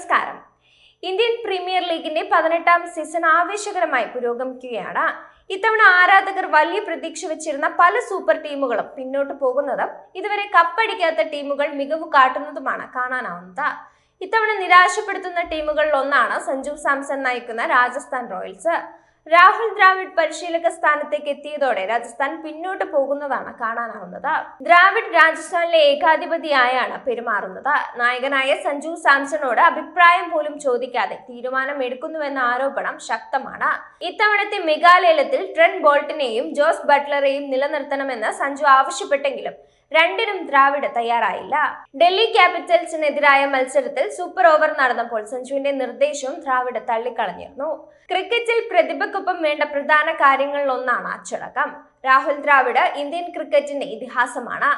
നമസ്കാരം. Indian premier ലീഗിന്റെ പതിനെട്ടാം സീസൺ ആവേശകരമായി പുരോഗമിക്കുകയാണ്. ഇത്തവണ ആരാധകർ വലിയ പ്രതീക്ഷ വെച്ചിരുന്ന പല സൂപ്പർ ടീമുകളും പിന്നോട്ട് പോകുന്നതും ഇതുവരെ കപ്പടിക്കാത്ത ടീമുകൾ മികവ് കാട്ടുന്നതുമാണ് കാണാനാവുന്നത്. ഇത്തവണ നിരാശപ്പെടുത്തുന്ന ടീമുകളിൽ ഒന്നാണ് സഞ്ജു സാംസൺ നയിക്കുന്ന രാജസ്ഥാൻ റോയൽസ്. രാഹുൽ ദ്രാവിഡ് പരിശീലക സ്ഥാനത്തേക്ക് എത്തിയതോടെ രാജസ്ഥാൻ പിന്നോട്ട് പോകുന്നതാണ് കാണാനാവുന്നത്. ദ്രാവിഡ് രാജസ്ഥാനിലെ ഏകാധിപതിയായാണ് പെരുമാറുന്നത്. നായകനായ സഞ്ജു സാംസണോട് അഭിപ്രായം പോലും ചോദിക്കാതെ തീരുമാനം എടുക്കുന്നുവെന്ന ആരോപണം ശക്തമാണ്. ഇത്തവണത്തെ മെഗാലയലത്തിൽ ട്രെൻ ബോൾട്ടിനെയും ജോസ് ബട്ട്ലറെയും നിലനിർത്തണമെന്ന് സഞ്ജു ആവശ്യപ്പെട്ടെങ്കിലും രണ്ടിനും ദ്രാവിഡ് തയ്യാറായില്ല. ഡൽഹി ക്യാപിറ്റൽസിനെതിരായ മത്സരത്തിൽ സൂപ്പർ ഓവർ നടന്നപ്പോൾ സഞ്ജുവിന്റെ നിർദ്ദേശവും ദ്രാവിഡ് തള്ളിക്കളഞ്ഞിരുന്നു. ക്രിക്കറ്റിൽ പ്രതിഭയ്ക്കൊപ്പം വേണ്ട പ്രധാന കാര്യങ്ങളിൽ ഒന്നാണ് അച്ചടക്കം. രാഹുൽ ദ്രാവിഡ് ഇന്ത്യൻ ക്രിക്കറ്റിന്റെ ഇതിഹാസമാണ്.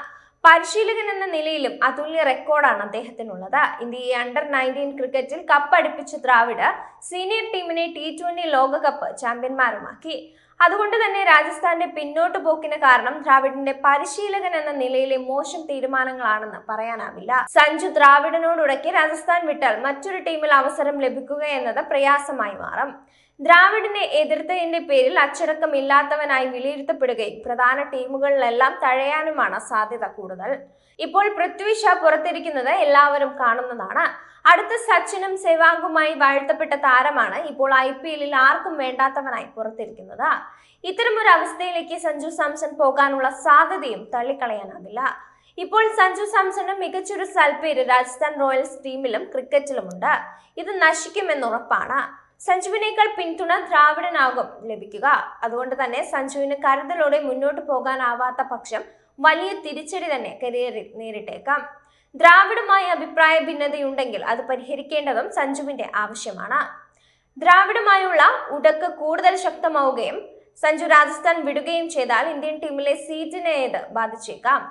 പരിശീലകൻ എന്ന നിലയിലും അതുല്യ റെക്കോർഡാണ് അദ്ദേഹത്തിനുള്ളത്. ഇന്ത്യയെ അണ്ടർ നയന്റീൻ ക്രിക്കറ്റിൽ കപ്പ് കപ്പടിപ്പിച്ച ദ്രാവിഡ് സീനിയർ ടീമിനെ ടി ട്വന്റി ലോകകപ്പ് ചാമ്പ്യന്മാരുമാക്കി. അതുകൊണ്ട് തന്നെ രാജസ്ഥാന്റെ പിന്നോട്ട് പോക്കിന് കാരണം ദ്രാവിഡിന്റെ പരിശീലകൻ എന്ന നിലയിലെ മോശം തീരുമാനങ്ങളാണെന്ന് പറയാനാവില്ല. സഞ്ജു ദ്രാവിഡിനോടുടക്കി രാജസ്ഥാൻ വിട്ടാൽ മറ്റൊരു ടീമിൽ അവസരം ലഭിക്കുക എന്നത് പ്രയാസമായി മാറും. ദ്രാവിഡിനെ എതിർത്തതിന്റെ പേരിൽ അച്ചടക്കമില്ലാത്തവനായി വിലയിരുത്തപ്പെടുകയും പ്രധാന ടീമുകളിലെല്ലാം തഴയാനുമാണ് സാധ്യത കൂടുതൽ. ഇപ്പോൾ പൃഥ്വി ഷാ പുറത്തിരിക്കുന്നത് എല്ലാവരും കാണുന്നതാണ്. അടുത്ത സച്ചിനും സെവാഗുമായി വാഴ്ത്തപ്പെട്ട താരമാണ് ഇപ്പോൾ ഐ പി എല്ലിൽ ആർക്കും വേണ്ടാത്തവനായി പുറത്തിരിക്കുന്നത്. ഇത്തരമൊരു അവസ്ഥയിലേക്ക് സഞ്ജു സാംസൺ പോകാനുള്ള സാധ്യതയും തള്ളിക്കളയാനാവില്ല. ഇപ്പോൾ സഞ്ജു സാംസണും മികച്ചൊരു സൽപ്പേര് രാജസ്ഥാൻ റോയൽസ് ടീമിലും ക്രിക്കറ്റിലുമുണ്ട്. ഇത് നശിക്കുമെന്നുറപ്പാണ് സഞ്ജുവിനേക്കാൾ പിന്തുണ ദ്രാവിഡനാകും ലഭിക്കുക. അതുകൊണ്ട് തന്നെ സഞ്ജുവിന് കരുതലോടെ മുന്നോട്ട് പോകാനാവാത്ത പക്ഷം വലിയ തിരിച്ചടി തന്നെ കരിയറിൽ നേരിട്ടേക്കാം. ദ്രാവിഡുമായി അഭിപ്രായ ഭിന്നതയുണ്ടെങ്കിൽ അത് പരിഹരിക്കേണ്ടതും സഞ്ജുവിന്റെ ആവശ്യമാണ്. ദ്രാവിഡുമായുള്ള ഉടക്ക് കൂടുതൽ ശക്തമാവുകയും സഞ്ജു രാജസ്ഥാൻ വിടുകയും ചെയ്താൽ ഇന്ത്യൻ ടീമിലെ സീറ്റിനെ ഇത് ബാധിച്ചേക്കാം.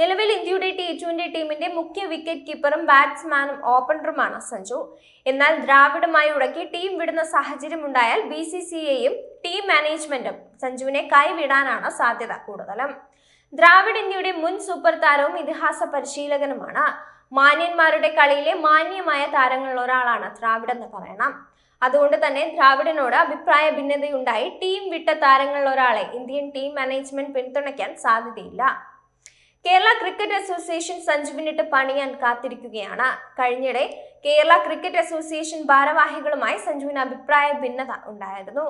നിലവിൽ ഇന്ത്യയുടെ ടി ട്വന്റി ടീമിന്റെ മുഖ്യ വിക്കറ്റ് കീപ്പറും ബാറ്റ്സ്മാനും ഓപ്പണറുമാണ് സഞ്ജു. എന്നാൽ ദ്രാവിഡുമായി ഉടക്കി ടീം വിടുന്ന സാഹചര്യം ഉണ്ടായാൽ ബി സി സി ഐയും ടീം മാനേജ്മെന്റും സഞ്ജുവിനെ കൈവിടാനാണ് സാധ്യത കൂടുതലും. ദ്രാവിഡ് ഇന്ത്യയുടെ മുൻ സൂപ്പർ താരവും ഇതിഹാസ പരിശീലകനുമാണ്. മാന്യന്മാരുടെ കളിയിലെ മാന്യമായ താരങ്ങളിൽ ഒരാളാണ് ദ്രാവിഡ് എന്ന് പറയണം. അതുകൊണ്ട് തന്നെ ദ്രാവിഡിനോട് അഭിപ്രായ ഭിന്നതയുണ്ടായി. ടീം വിട്ട താരങ്ങളിൽ ഒരാളെ ഇന്ത്യൻ ടീം മാനേജ്മെന്റ് പിന്തുണയ്ക്കാൻ സാധ്യതയില്ല. കേരള ക്രിക്കറ്റ് അസോസിയേഷൻ സഞ്ജുവിനിട്ട് പണിയാൻ കാത്തിരിക്കുകയാണ്. കഴിഞ്ഞിടെ കേരള ക്രിക്കറ്റ് അസോസിയേഷൻ ഭാരവാഹികളുമായി സഞ്ജുവിന് അഭിപ്രായ ഭിന്നത ഉണ്ടായിരുന്നു.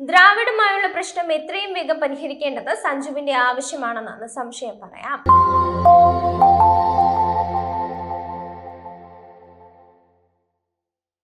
ദ്രാവിഡുമായുള്ള പ്രശ്നം എത്രയും വേഗം പരിഹരിക്കേണ്ടത് സഞ്ജുവിന്റെ ആവശ്യമാണെന്നാണ് സംശയം പറയാം.